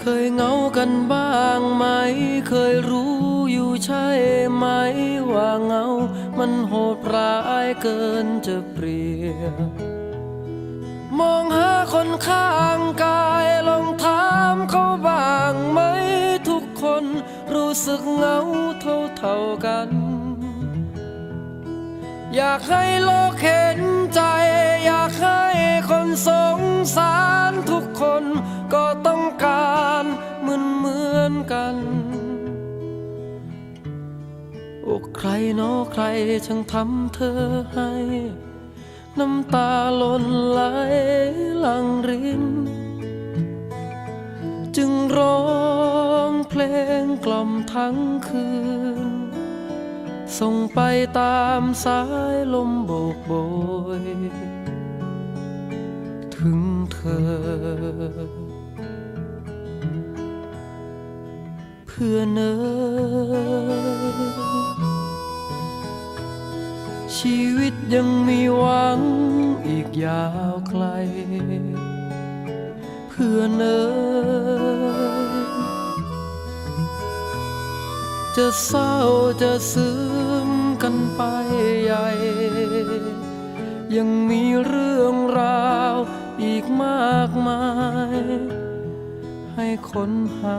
เคยเหงากันบ้างไหม เคยรู้อยู่ใช่ไหม ว่าเหงา มันโหดร้ายเกินจะเปรียบมองหาคนข้างกายลองถามเขาบ้างไหม ทุกคนรู้สึกเหงาเท่าเท่าๆกัน อยากให้โลกเห็นใจ อยากให้คนสงสารทุกคนก็ต้องการ กัน โอ้ใครเนอใครช่างทำเธอให้ น้ำตาล่นไหลหลังริน จึงร้องเพลงกล่อมทั้งคืน ส่งไปตามสายลมโบกโบย ถึงเธอ เพื่อเนยชีวิตยังมีหวังอีกยาวไกล เพื่อเนยจะเศร้าจะซึมกันไปใหญ่ ยังมีเรื่องราวอีกมากมาย ให้คนหา